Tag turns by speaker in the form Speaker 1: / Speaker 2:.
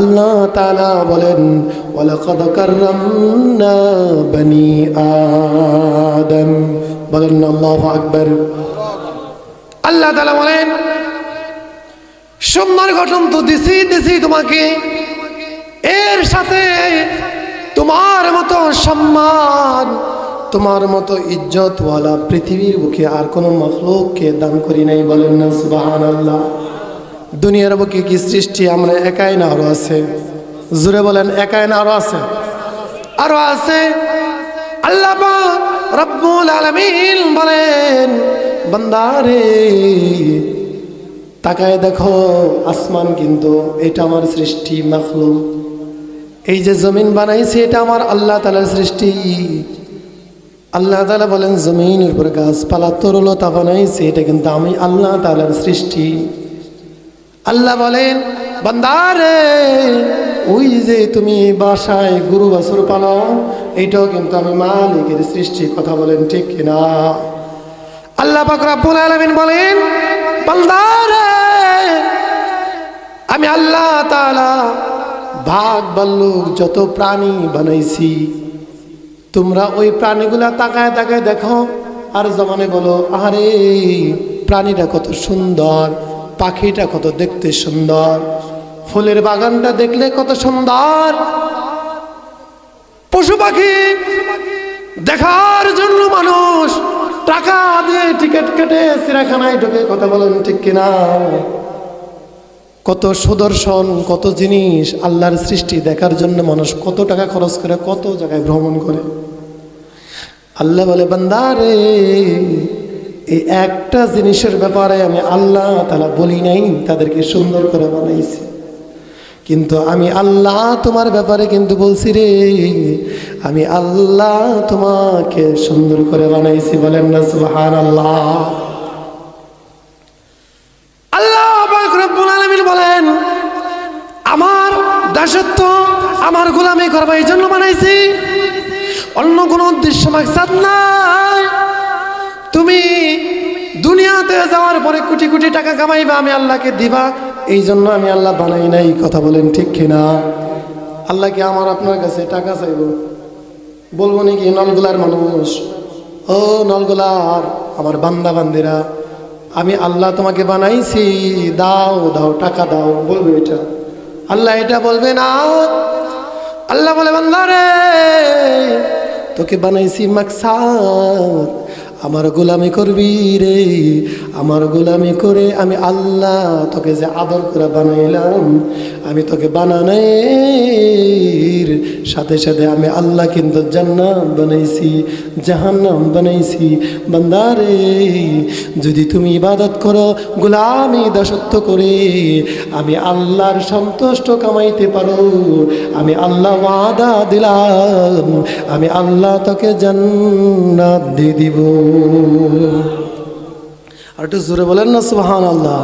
Speaker 1: আল্লাহ তাআলা বলেন আদম। বলেন আল্লাহু বলেন, সুন্দর গঠন তো দিছি দিছি তোমাকে। এর সাথে তোমার মতো সম্মান, তোমার মতো ইজ্জতওয়ালা পৃথিবীর বুকে আর কোনো মখলুককে দান করি নাই। বলেন না সুবাহান আল্লাহ দুনিয়ার বুকে কি সৃষ্টি আমরা একাই না? আরও আছে। জুড়ে বলেন, একাই না, আরও আছে? আরও আছে? আল্লাহ রব্বুল আলামিন বলেন, বান্দারে, তাকায় দেখো, আসমান কিন্তু এটা আমার সৃষ্টি, মাখলুক। এই যে জমিন বানাইছে, এটা আমার আল্লাহ তালার সৃষ্টি। আল্লাহ তালা বলেন, জমিনের উপরে গাছপালা তরলতা বানাইছে, এটা কিন্তু আমি আল্লাহ তালার সৃষ্টি। আল্লাহ বলেন, বান্দারে, ওই যে তুমি বাসায় গুরু বাছুর পালো এইটাও কিন্তু আমি মালিকের সৃষ্টি কথা বলেন, ঠিক কিনা আল্লাহ পাক রাব্বুল আলামিন বলেন, বান্দারে, আমি আল্লাহ তাআলা ভাগ বাল্লুক যত প্রাণী বানাইছি, তোমরা ওই প্রাণীগুলা তাকায় তাকায় দেখো, আর জমানে বলো আরে প্রাণীটা কত সুন্দর। পাখিটা কত দেখতে সুন্দর। ফুলের বাগানটা দেখলে কত সুন্দর। পশু পাখি দেখার জন্য মানুষ টাকা দিয়ে টিকিট কেটে চিড়াখানায় ঢুকে কথা বলেন ঠিক কিনা? কত সুদর্শন, কত জিনিস আল্লাহর সৃষ্টি দেখার জন্য মানুষ কত টাকা খরচ করে, কত জায়গায় ভ্রমণ করে। আল্লাহ বলে বান্দারে এই একটা জিনিসের ব্যাপারে আমি আল্লাহ তালা বলি নাই, তাদেরকে সুন্দর করে বানাইছি। কিন্তু আমি আল্লাহ তোমার ব্যাপারে কিন্তু বলছি রে, আমি আল্লাহ তোমাকে সুন্দর করে বানাইছি, বলেন না সুহান আল্লাহ আল্লাহ বলেন, আমার দাসত্ব আমার গোলামি করবা এই জন্য বানাইছি। অন্য কোনো উদ্দেশ্য মাকসাদ নাই। তুমি দুনিয়াতে যাওয়ার পরে কোটি কোটি টাকা কামাইবা, আমি আল্লাহকে দিবা। এই জন্য আমি আল্লাহ বানাই নাই, কথা বলেন ঠিক কিনা? আল্লাহ কি আমার আপনার কাছে টাকা চাইব? বলব নাকি, নলগুলার মানুষ? ও নলগুলার, আমার বান্দা বান্দিরা, আমি আল্লাহ তোমাকে বানাইছি, দাও দাও, টাকা দাও, বলবে এটা। আল্লাহ এটা বলবে না। আল্লাহ বলে বান্দারে তোকে বানাইছি মাকসাদ। আমার গোলামি করবি রে, আমার গোলামি করে আমি আল্লাহ তোকে যে আদর করে বানাইলাম, আমি তোকে বানানের সাথে সাথে আমি আল্লাহ কিন্তু জান্নাত বানাইছি, জাহান্নাম বানাইছি। বান্দারে যদি তুমি ইবাদত করো, গোলামি দাসত্ব করে আমি আল্লাহর সন্তুষ্ট কামাইতে পারো, আমি আল্লাহ ওয়াদা দিলাম, আমি আল্লাহ তোকে জান্নাত দিয়ে দিব। আর একটু জোরে বলেন না সুহান আল্লাহ